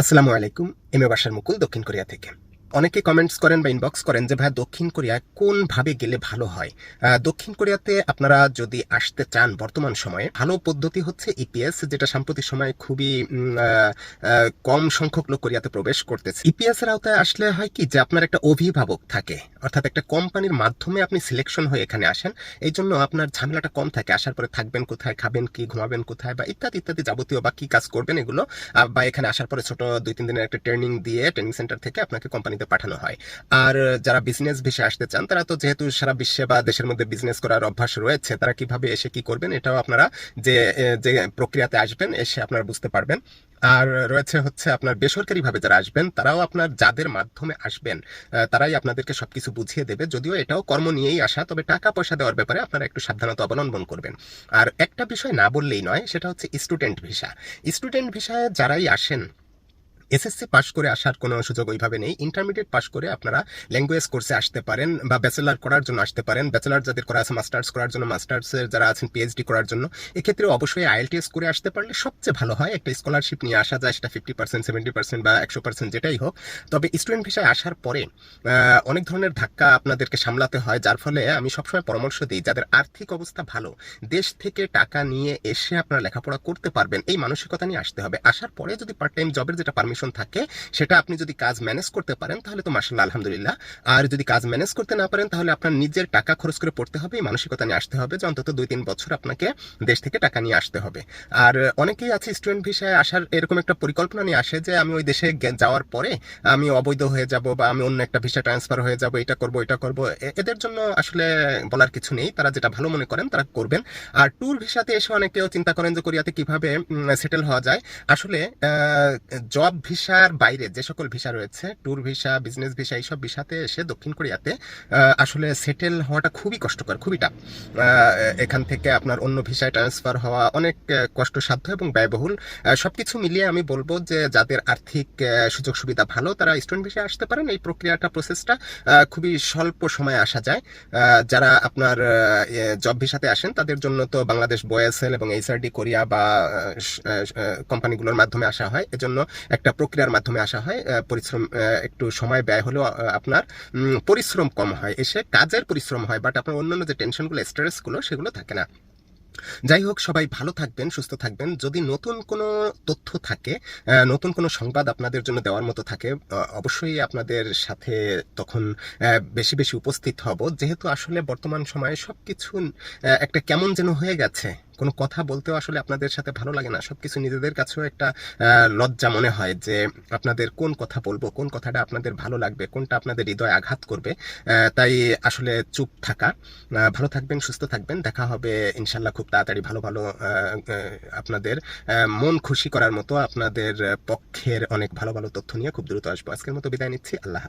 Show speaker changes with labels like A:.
A: আসসালামু আলাইকুম M A বাসার মুকুল দক্ষিণ কোরিয়া থেকে। অনেকে কমেন্টস করেন বা ইনবক্স করেন যে ভাই দক্ষিণ কোরিয়ায় কোনভাবে গেলে ভালো হয়? দক্ষিণ কোরিয়াতে আপনারা যদি আসতে চান বর্তমান সময়ে, ভালো পদ্ধতি হচ্ছে ইপিএস যেটা সাম্প্রতিক সময়ে খুবই কম সংখ্যক লোক কোরিয়াতে প্রবেশ করতেছে। ইপিএস এর আওতায় আসলে হয় কি যে, আপনার একটা অভিভাবক থাকে, অর্থাৎ একটা কোম্পানির মাধ্যমে আপনি সিলেকশন হয়ে এখানে আসেন। এই জন্য আপনার ঝামেলাটা কম থাকে, আসার পরে থাকবেন কোথায়, খাবেন কি, ঘুমাবেন কোথায় বা ইত্যাদি ইত্যাদি যাবতীয় বা কি কাজ করবেন এগুলো বা এখানে আসার পরে ছোট দুই, তিন দিনের একটা ট্রেনিং দিয়ে ট্রেনিং সেন্টার থেকে আপনাকে কোম্পানিতে পাঠানো হয়। আর যারা বিজনেস ভিসে আসতে চান, তারা তো যেহেতু সারা বিশ্বে বা দেশের মধ্যে বিজনেস করার অভ্যাস রয়েছে, তারা কীভাবে এসে কি করবেন এটাও আপনারা যে যে প্রক্রিয়াতে আসবেন, এসে আপনারা বুঝতে পারবেন। আর রয়েছে হচ্ছে আপনার বেসরকারি ভাবে যারা আসবেন, তারাও আপনার যাদের মাধ্যমে আসবেন তারাই আপনাদেরকে সবকিছু বুঝিয়ে দেবে। যদিও এটাও কর্ম নিয়েই আসা, তবে টাকা পয়সা দেওয়ার ব্যাপারে আপনারা একটু সাবধানতা অবলম্বন করবেন। আর একটা বিষয় না বললেই নয়, সেটা হচ্ছে স্টুডেন্ট ভিসা স্টুডেন্ট ভিসায় যারাই আসেন এসএসসি পাশ করে আসার কোনো সুযোগ ওইভাবে নেই। ইন্টারমিডিয়েট পাশ করে আপনারা ল্যাঙ্গুয়েজ কোর্সে আসতে পারেন বা ব্যাচেলার করার জন্য আসতে পারেন। ব্যাচেলার যাদের করা আছে মাস্টার্স করার জন্য মাস্টার্সের যারা আছেন পিএইচডি করার জন্য এক্ষেত্রে অবশ্যই আইএলটিএস করে আসতে পারলে সবচেয়ে ভালো হয়। একটা স্কলারশিপ নিয়ে আসা যায়, সেটা ফিফটি পার্সেন্ট সেভেন্টি পার্সেন্ট বা একশো পার্সেন্ট যেটাই হোক। তবে স্টুডেন্ট ভিসায় আসার পরে অনেক ধরনের ধাক্কা আপনাদেরকে সামলাতে হয়, যার ফলে আমি সবসময় পরামর্শ দিই, যাদের আর্থিক অবস্থা ভালো, দেশ থেকে টাকা নিয়ে এসে আপনারা লেখাপড়া করতে পারবেন, এই মানসিকতা নিয়ে আসতে হবে। আসার পরে যদি পার্ট টাইম জবের যেটা পারমিশন থাকে, সেটা আপনি যদি কাজ ম্যানেজ করতে পারেন, তাহলে তো মার্শাল্লাহ আলহামদুলিল্লাহ। আর যদি কাজ ম্যানেজ করতে না পারেন, তাহলে আপনার নিজের টাকা খরচ করে পড়তে হবে, এই মানসিকতা নিয়ে আসতে হবে, যে অন্তত দুই তিন বছর আপনাকে দেশ থেকে টাকা নিয়ে আসতে হবে। আর অনেকেই আছে স্টুডেন্ট ভিসায় আসার এরকম একটা পরিকল্পনা নিয়ে আসে, যে আমি ওই দেশে যাওয়ার পরে আমি অবৈধ হয়ে যাব বা আমি অন্য একটা ভিসা ট্রান্সফার হয়ে যাব, এটা করব এটা করব এদের জন্য আসলে বলার কিছু নেই, তারা যেটা ভালো মনে করেন, তারা করবেন। আর ট্যুর ভিসাতে এসে অনেকেও চিন্তা করেন যে কোরিয়াতে কীভাবে সেটেল হওয়া যায়। আসলে জব ভিসার বাইরে যে সকল ভিসা রয়েছে ট্যুর ভিসা বিজনেস ভিসা এইসব ভিসাতে এসে দক্ষিণ কোরিয়াতে আসলে সেটেল হওয়াটা খুবই কষ্টকর খুবই টাফ এখান থেকে আপনার অন্য ভিসায় ট্রান্সফার হওয়া অনেক কষ্টসাধ্য এবং ব্যয়বহুল। আহ, সবকিছু মিলিয়ে আমি বলব যে যাদের আর্থিক সুযোগ সুবিধা ভালো তারা স্টুডেন্ট ভিসায় আসতে পারেন। এই প্রক্রিয়াটা প্রসেসটা খুবই স্বল্প সময়ে আসা যায়। যারা আপনার জব ভিসাতে আসেন তাদের জন্য তো বাংলাদেশ বয়েসেল এবং এইচআরডি কোরিয়া বা কোম্পানিগুলোর মাধ্যমে আসা হয়। এজন্য একটা প্রক্রিয়ার মাধ্যমে আসা হয় পরিশ্রম একটু সময় ব্যয় হলেও আপনার পরিশ্রম কম হয়। এসে কাজের পরিশ্রম হয় বাট আপনার অন্যান্য যে টেনশনগুলো স্ট্রেসগুলো সেগুলো থাকে না। যাই হোক সবাই ভালো থাকবেন সুস্থ থাকবেন। যদি নতুন কোনো তথ্য থাকে নতুন কোনো সংবাদ আপনাদের জন্য দেওয়ার মতো থাকে অবশ্যই আপনাদের সাথে তখন বেশি বেশি উপস্থিত হব। যেহেতু আসলে বর্তমান সময়ে সবকিছু আহ, একটা কেমন যেন হয়ে গেছে। কোনো কথা বলতেও আসলে আপনাদের সাথে ভালো লাগে না। সবকিছু নিজেদের কাছেও একটা লজ্জা মনে হয় যে আপনাদের কোন কথা বলব, কোন কথাটা আপনাদের ভালো লাগবে, কোনটা আপনাদের হৃদয়ে আঘাত করবে। তাই আসলে চুপ থাকা। ভালো থাকবেন, সুস্থ থাকবেন। দেখা হবে ইনশাল্লাহ খুব তাড়াতাড়ি ভালো ভালো আপনাদের মন খুশি করার মতো আপনাদের পক্ষের অনেক ভালো ভালো তথ্য নিয়ে খুব দ্রুত আসব। আজকের মতো বিদায় নিচ্ছি। আল্লাহ।